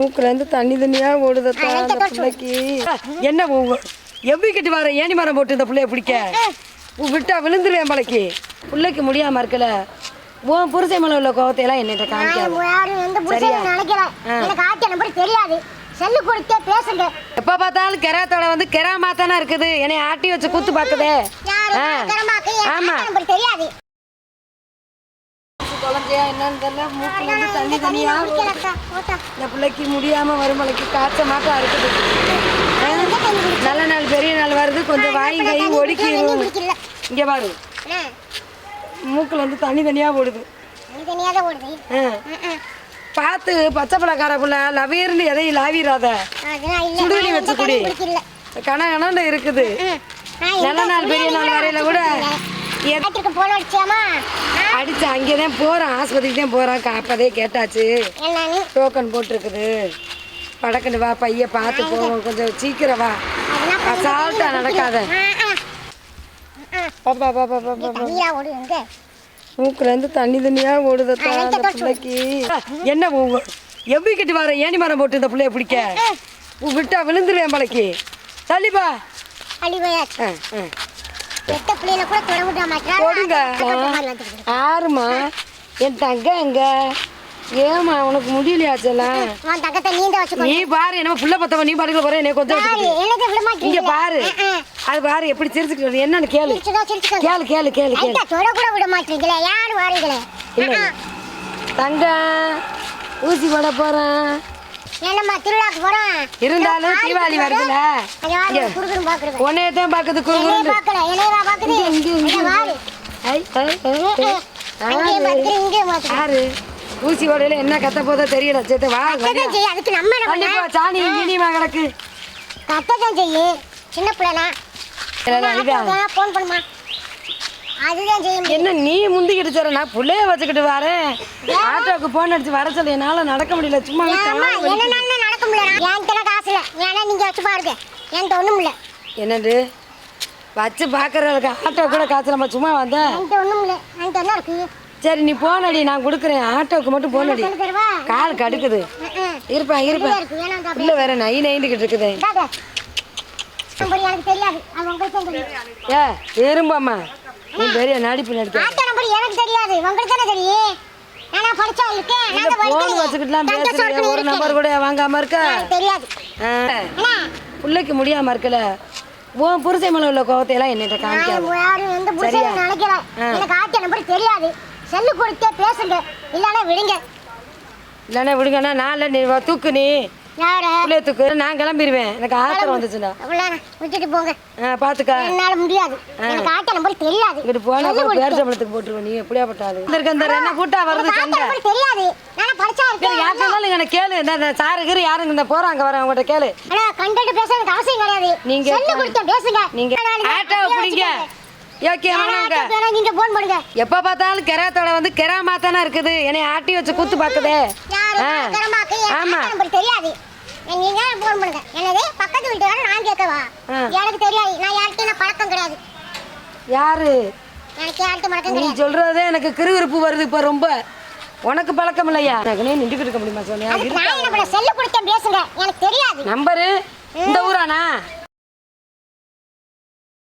மூக்குல இருந்து தண்ணி தண்ணியா ஓடுதத்தா அந்த பிள்ளைக்கு? என்ன எவ்வி கட்டி வர ஏணி மரம் போட்டு இந்த பிள்ளைய பிடிக்க? விட்டா விழுந்துருவேன் பிள்ளைக்கு பிள்ளைக்கு முடியாம இருக்கல. உன் புருஷை மேல உள்ள கோவத்தையெல்லாம் என்னட்ட காமிக்காது. தெரியாது. செல்லு கொடுத்தே பேசுங்க. எப்ப பார்த்தாலும் கெராத்தோட வந்து கெரா மாத்தானா இருக்குது. என்னை ஆட்டி வச்சு கூத்து பாக்குதே ஆமா. தெரியாது. குழந்தையா என்னன்னு தெரியல மூக்குல இருந்து தண்ணி ஓட்டா. இந்த பிள்ளைக்கு முடியாம வருமலைக்கு காய்ச்ச மாட்டா இருக்குது? நல்ல நாள் பெரிய நாள் வருது கொஞ்சம் வாங்கி கை ஒடுக்கி. இங்க பாரு? மூக்குல ஓடுது தண்ணியா தான் ஓடுது. ம், ம். பார்த்து பச்சை பிள்ளைக்கார புள்ள லவீர்னு எதையும் லாவிராத. சுடுதண்ணி வச்சு குடி குடிக்கல. கனகனன்னு இருக்குது நல்ல நாள் பெரிய நாள் வரையில கூட ஆட்டுக்கு போன அடிச்சியாமா அடிச்சு அங்கே தான் போகிறான் ஆஸ்பத்திரிக்கு தான் போகிறான் அப்போதே கேட்டாச்சு. டோக்கன் போட்டிருக்குது. படக்குன்னு வா பைய பார்த்து போவோம். கொஞ்சம் சீக்கிரம் வா. அசால்ட்டா நடக்காத. ஆ, ஆ. பாப்பா பாப்பா இங்க பாப்பா தண்ணியா ஓடுது எங்க? மூக்குல இருந்து தண்ணி தண்ணியா ஓடுதத்தா ஆ, அந்த பிள்ளைக்கு. என்ன எவ்வி கட்டி வர ஏணி மரம் போட்டு இந்த பிள்ளைய பிடிக்க? உ- விட்டா விழுந்துருவேன் பிள்ளைக்கு தள்ளிப்பா. அடி பெத்த பிள்ளையில கூட தொட விட மாட்டா. கொடுங்க கட்ட மாதிரி வந்துருக்குது. ஆறுமா என் தங்க எங்க ஏமா உனக்கு முடியலையாச்சலாம் உன் தங்கத்தை நீந்த வச்சுக்கோ. நீ பாரு என்ன புள்ள பத்தவ நீ பாட்டுக்கு போற என்னை கொஞ்சம் பாரு, என்னத்தை விட இங்க. பாரு. அது பாரு எப்படி சிரிச்சுட்டு வருது. என்னன்னு கேளு. கேளு கேளு கேளு கேளு தொட கூட விட மாட்டீங்களே. யாரு வாரீங்களே? இல்ல. தங்கம் ஊசி போட போறேன். என்னம்மா திருவிழாக்கு போறோம்? இருந்தாலும் தீபாவளி வருதுல அங்க வாரு, இங்க. குறுகுறுன்னு பாக்குறது. உன்னைய தான் பாக்குது என்னைய குறுகுறுன்னு பாக்கல, என்னையவா பாக்குது? இங்க, இங்க, இங்க. அங்க வாரு. ஐ, ஐ, பாத்துரு. ஆறு ஊசி போடையில என்ன கத்த போதோ தெரியல சேத்த வா கத்ததான் செய்யும், அதுக்கு நம்ம என்ன பண்ண? கண்டிப்பா சாணி இனிமா கிடக்கு கத்ததான் செய்யும். சின்ன பிள்ளைனா. phone பண்ணுமா. அதுதான் செய்ய முடியும். என்ன நீ முந்திக்கிட்டு சார் நான் புள்ளைய வச்சுக்கிட்டு வரேன். ஆட்டோக்கு போன் அடிச்சு வர சொல்லி. என்னால நடக்க முடியல. சும்மா என்னனாலும் நடக்க முடியல. என்கிட்ட காசு இல்ல. ஏன்னா நீங்க வச்சு பாருங்க. என்கிட்ட ஒண்ணும் இல்ல. என்னது? வச்சு பாக்குறதுக்கு ஆட்டோ கூட காசு நம்ம சும்மா வந்தேன் என்கிட்ட ஒண்ணும் இல்ல. என்கிட்ட என்ன இருக்கு? சரி நீ போனடி நான் கொடுக்குறேன். ஆட்டோக்கு மட்டும் போனடி கால் கடுக்குது. இருப்பேன் இல்ல இருப்பேன். உள்ள வேற நை நைண்டுக்கிட்டு இருக்குது. ஏ இரும்பாம்மா நீ பெரிய நடிப்பு நடிக்க. ஆட்டோ நம்பர் எனக்கு தெரியாது. உங்களுக்கு தானே தெரியும்? நானா படிச்சா இருக்கேன் இந்த நான் தான் போன். வச்சுக்கிட்டுலாம் பேசுறீங்க ஒரு. நம்பர் கூட வாங்காம இருக்க? தெரியாது. பிள்ளைக்கு முடியாம இருக்கல. உன் புருஷன் மேல உள்ள கோவத்தையெல்லாம் என்னட்ட காமிக்காது. யாரும் எந்த புருஷனும் நினைக்கிறேன் எனக்கு ஆட்டோ நம்பர் தெரியாது. செல்லு கொடுத்தே பேசுங்க. இல்லைன்னா விடுங்க. இல்லைன்னா விடுங்கண்ணா நான் தூக்கு நீ. யார? பிள்ளைய தூக்கு நான் கிளம்பிடுவேன் எனக்கு ஆத்திரம் விட்டுட்டு போங்க. பாத்துக்க. என்னால முடியாது. எனக்கு ஆட்டோ நம்பர் தெரியாது. இங்கிட்டு போனா பேர் சம்பளத்துக்கு போட்டுருவோம் நீ எப்படியா பட்டாது இருக்க இந்த என்ன கூட்டா வருது சண்டை. தெரியாது. நானா படிச்சா இருக்கேன் யாருக்காலும் எனக்கு கேளு. இந்த இந்த சாரு கீரு யாருங்க இந்த போறாங்க வரேன் உங்கள்கிட்ட கேளு. ஆனா கண்டென்ட் பேச எனக்கு அவசியம் கிடையாது. நீங்க செல்லு கொடுத்தே பேசுங்க. நீங்க பிடிங்க. ஆட்டோ வேணா நீங்க போன் பண்ணுங்க எப்ப பார்த்தாலும் கெராத்தோட வந்து கெரா மாத்தானா இருக்குது. என்னை ஆட்டி வச்சு கூத்து பாக்குதே யாரு ஆ. கரமாக்கு ஆமா ஆட்டோ நம்பர் தெரியாது நீங்க போன் பண்ணுங்க. என்னது? பக்கத்து வீட்டுக்காரர் நான் கேட்கவா. எனக்கு தெரியாது. நான் யார்கிட்டயும் நான் பழக்கம் கிடையாது. யாரு? எனக்கு யார்கிட்ட பழக்கம் நீ கிடையாது. சொல்றதே எனக்கு கிருகிருப்பு வருது இப்ப ரொம்ப. உனக்கு பழக்கம் இல்லையா? இருக்க முடியுமா சோனியா நான் என்ன பண்ண? செல்லு கொடுத்தேன் பேசுங்க. எனக்கு தெரியாது. நம்பரு? இந்த ஊரானா?